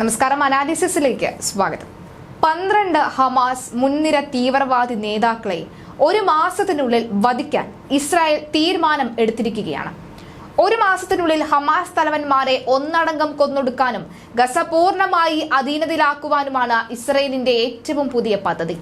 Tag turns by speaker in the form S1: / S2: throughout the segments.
S1: നമസ്കാരം. അനാലിസിസിലേക്ക് സ്വാഗതം. പന്ത്രണ്ട് ഹമാസ് മുൻനിര തീവ്രവാദി നേതാക്കളെ ഒരു മാസത്തിനുള്ളിൽ വധിക്കാൻ ഇസ്രായേൽ തീരുമാനം എടുത്തിരിക്കുകയാണ്. ഒരു മാസത്തിനുള്ളിൽ ഹമാസ് തലവന്മാരെ ഒന്നടങ്കം കൊന്നൊടുക്കാനും ഗസ പൂർണമായി അധീനതയിലാക്കുവാനുമാണ് ഇസ്രയേലിന്റെ ഏറ്റവും പുതിയ പദ്ധതി.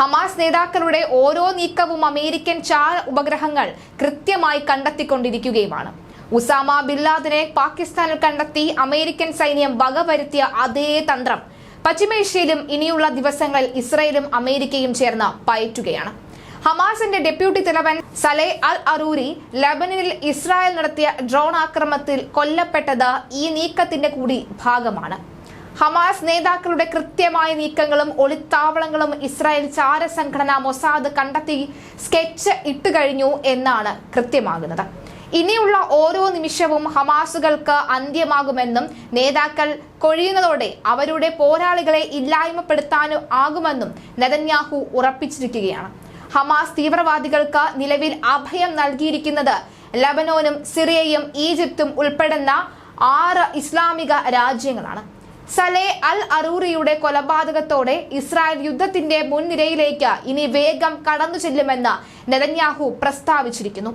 S1: ഹമാസ് നേതാക്കളുടെ ഓരോ നീക്കവും അമേരിക്കൻ ചാര ഉപഗ്രഹങ്ങൾ കൃത്യമായി കണ്ടെത്തിക്കൊണ്ടിരിക്കുകയുമാണ്. ഉസാമ ബില്ലാദിനെ പാകിസ്ഥാനിൽ കണ്ടെത്തി അമേരിക്കൻ സൈന്യം വകവരുത്തിയ അതേ തന്ത്രം. പശ്ചിമേഷ്യയിലും ഇനിയുള്ള ദിവസങ്ങളിൽ ഇസ്രയേലും അമേരിക്കയും ചേർന്ന് പയറ്റുകയാണ്. ഹമാസിന്റെ ഡെപ്യൂട്ടി തലവൻ സലേ അൽ അറൂരി ലബനിൽ ഇസ്രായേൽ നടത്തിയ ഡ്രോൺ ആക്രമണത്തിൽ കൊല്ലപ്പെട്ടത് ഈ നീക്കത്തിന്റെ കൂടി ഭാഗമാണ്. ഹമാസ് നേതാക്കളുടെ കൃത്യമായ നീക്കങ്ങളും ഒളിത്താവളങ്ങളും ഇസ്രായേൽ ചാരസംഘടന മൊസാദ് കണ്ടെത്തി സ്കെച്ച് ഇട്ടുകഴിഞ്ഞു എന്നാണ് കൃത്യമാകുന്നത്. ഇനിയുള്ള ഓരോ നിമിഷവും ഹമാസുകൾക്ക് അന്ത്യമാകുമെന്നും നേതാക്കൾ കൊഴിയുന്നതോടെ അവരുടെ പോരാളികളെ ഇല്ലായ്മപ്പെടുത്താനും ആകുമെന്നും നെതന്യാഹു ഉറപ്പിച്ചിരിക്കുകയാണ്. ഹമാസ് തീവ്രവാദികൾക്ക് നിലവിൽ അഭയം നൽകിയിരിക്കുന്നത് ലബനോനും സിറിയയും ഈജിപ്തും ഉൾപ്പെടുന്ന ആറ് ഇസ്ലാമിക രാജ്യങ്ങളാണ്. സലേ അൽ അറൂറിയുടെ കൊലപാതകത്തോടെ ഇസ്രായേൽ യുദ്ധത്തിന്റെ മുൻനിരയിലേക്ക് ഇനി വേഗം കടന്നു ചെല്ലുമെന്ന് നെതന്യാഹു പ്രസ്താവിച്ചിരിക്കുന്നു.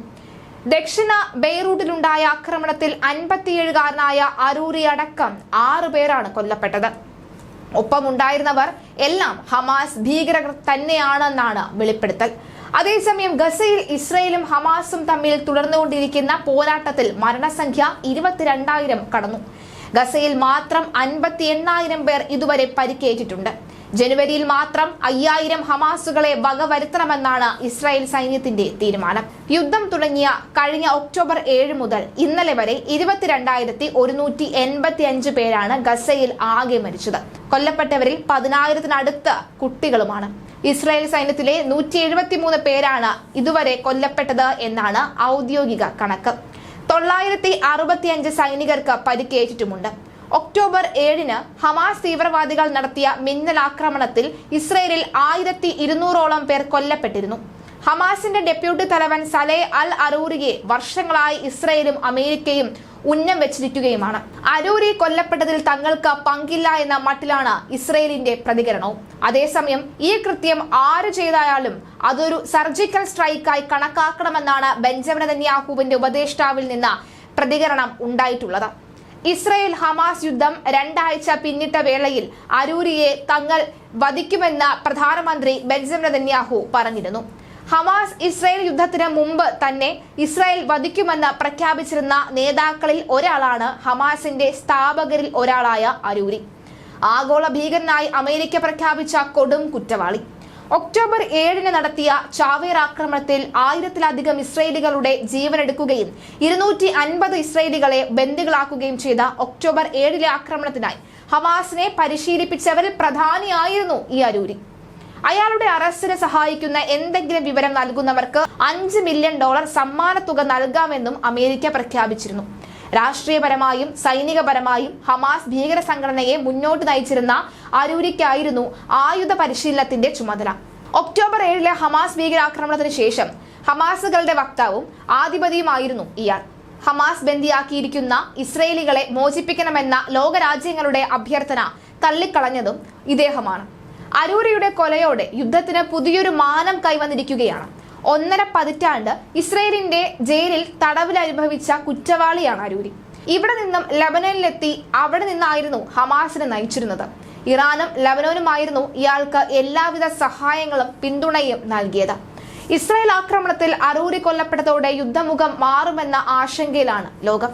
S1: ദക്ഷിണ ബെയ്റൂട്ടിലുണ്ടായ ആക്രമണത്തിൽ അൻപത്തിയേഴുകാരനായ അരൂരി അടക്കം ആറു പേരാണ് കൊല്ലപ്പെട്ടത്. ഒപ്പമുണ്ടായിരുന്നവർ എല്ലാം ഹമാസ് ഭീകരർ തന്നെയാണെന്നാണ് വെളിപ്പെടുത്തൽ. അതേസമയം ഗസയിൽ ഇസ്രയേലും ഹമാസും തമ്മിൽ തുടർന്നുകൊണ്ടിരിക്കുന്ന പോരാട്ടത്തിൽ മരണസംഖ്യ ഇരുപത്തിരണ്ടായിരം കടന്നു. ഗസയിൽ മാത്രം അൻപത്തി എണ്ണായിരം പേർ ഇതുവരെ പരിക്കേറ്റിട്ടുണ്ട്. ജനുവരിയിൽ മാത്രം അയ്യായിരം ഹമാസുകളെ വകവരുത്തണമെന്നാണ് ഇസ്രായേൽ സൈന്യത്തിന്റെ തീരുമാനം. യുദ്ധം തുടങ്ങിയ കഴിഞ്ഞ ഒക്ടോബർ ഏഴ് മുതൽ ഇന്നലെ വരെ ഇരുപത്തിരണ്ടായിരത്തി ഒരുന്നൂറ്റി എൺപത്തി അഞ്ച് പേരാണ് ഗസയിൽ ആകെ മരിച്ചത്. കൊല്ലപ്പെട്ടവരിൽ പതിനായിരത്തിനടുത്ത് കുട്ടികളുമാണ്. ഇസ്രായേൽ സൈന്യത്തിലെ നൂറ്റി എഴുപത്തിമൂന്ന് പേരാണ് ഇതുവരെ കൊല്ലപ്പെട്ടത് എന്നാണ് ഔദ്യോഗിക കണക്ക്. തൊള്ളായിരത്തി അറുപത്തിയഞ്ച് സൈനികർക്ക് പരിക്കേറ്റിട്ടുമുണ്ട്. ഒക്ടോബർ ഏഴിന് ഹമാസ് തീവ്രവാദികൾ നടത്തിയ മിന്നലാക്രമണത്തിൽ ഇസ്രയേലിൽ ആയിരത്തി ഇരുന്നൂറോളം പേർ കൊല്ലപ്പെട്ടിരുന്നു. ഹമാസിന്റെ ഡെപ്യൂട്ടി തലവൻ സലേ അൽ അറൂരിയെ വർഷങ്ങളായി ഇസ്രയേലും അമേരിക്കയും ഉന്നം വെച്ചിരിക്കുകയുമാണ്. അരൂരി കൊല്ലപ്പെട്ടതിൽ തങ്ങൾക്ക് പങ്കില്ല എന്ന മട്ടിലാണ് ഇസ്രയേലിന്റെ പ്രതികരണവും. അതേസമയം ഈ കൃത്യം ആര് ചെയ്തായാലും അതൊരു സർജിക്കൽ സ്ട്രൈക്കായി കണക്കാക്കണമെന്നാണ് ബെഞ്ചമിൻ നെതന്യാഹുവിന്റെ ഉപദേഷ്ടാവിൽ നിന്ന് പ്രതികരണം ഉണ്ടായിട്ടുള്ളത്. ഇസ്രയേൽ ഹമാസ് യുദ്ധം രണ്ടാഴ്ച പിന്നിട്ട വേളയിൽ അരൂരിയെ തങ്ങൾ വധിക്കുമെന്ന് പ്രധാനമന്ത്രി ബെഞ്ചമിൻ നെതന്യാഹു പറഞ്ഞിരുന്നു. ഹമാസ് ഇസ്രായേൽ യുദ്ധത്തിന് മുമ്പ് തന്നെ ഇസ്രായേൽ വധിക്കുമെന്ന് പ്രഖ്യാപിച്ചിരുന്ന നേതാക്കളിൽ ഒരാളാണ് ഹമാസിന്റെ സ്ഥാപകരിൽ ഒരാളായ അരൂരി. ആഗോള ഭീകരനായി അമേരിക്ക പ്രഖ്യാപിച്ച കൊടും കുറ്റവാളി. ഒക്ടോബർ ഏഴിന് നടത്തിയ ചാവേർ ആക്രമണത്തിൽ ആയിരത്തിലധികം ഇസ്രയേലികളുടെ ജീവനെടുക്കുകയും ഇരുന്നൂറ്റി അൻപത് ഇസ്രയേലികളെ ബന്ദികളാക്കുകയും ചെയ്ത ഒക്ടോബർ ഏഴിലെ ആക്രമണത്തിനായി ഹമാസിനെ പരിശീലിപ്പിച്ചവരിൽ പ്രധാനിയായിരുന്നു ഈ അരൂരി. അയാളുടെ അറസ്റ്റിന് സഹായിക്കുന്ന എന്തെങ്കിലും വിവരം നൽകുന്നവർക്ക് അഞ്ച് മില്യൺ ഡോളർ സമ്മാനത്തുക നൽകാമെന്നും അമേരിക്ക പ്രഖ്യാപിച്ചിരുന്നു. രാഷ്ട്രീയപരമായും സൈനികപരമായും ഹമാസ് ഭീകര സംഘടനയെ മുന്നോട്ട് നയിച്ചിരുന്ന അരൂരിക്കായിരുന്നു ആയുധ പരിശീലനത്തിന്റെ ചുമതല. ഒക്ടോബർ ഏഴിലെ ഹമാസ് ഭീകരാക്രമണത്തിന് ശേഷം ഹമാസുകളുടെ വക്താവും ആധിപതിയുമായിരുന്നു ഇയാൾ. ഹമാസ് ബന്ദിയാക്കിയിരിക്കുന്ന ഇസ്രയേലികളെ മോചിപ്പിക്കണമെന്ന ലോകരാജ്യങ്ങളുടെ അഭ്യർത്ഥന തള്ളിക്കളഞ്ഞതും ഇദ്ദേഹമാണ്. അരൂരിയുടെ കൊലയോടെ യുദ്ധത്തിന് പുതിയൊരു മാനം കൈവന്നിരിക്കുകയാണ്. ഒന്നര പതിറ്റാണ്ട് ഇസ്രയേലിന്റെ ജയിലിൽ തടവിൽ അനുഭവിച്ച കുറ്റവാളിയാണ് അരൂരി. ഇവിടെ നിന്നും ലബനനിലെത്തി അവിടെ നിന്നായിരുന്നു ഹമാസിനെ നയിച്ചിരുന്നത്. ഇറാനും ലബനോനുമായിരുന്നു ഇയാൾക്ക് എല്ലാവിധ സഹായങ്ങളും പിന്തുണയും നൽകിയത്. ഇസ്രായേൽ ആക്രമണത്തിൽ അറൂരി കൊല്ലപ്പെട്ടതോടെ യുദ്ധമുഖം മാറുമെന്ന ആശങ്കയിലാണ് ലോകം.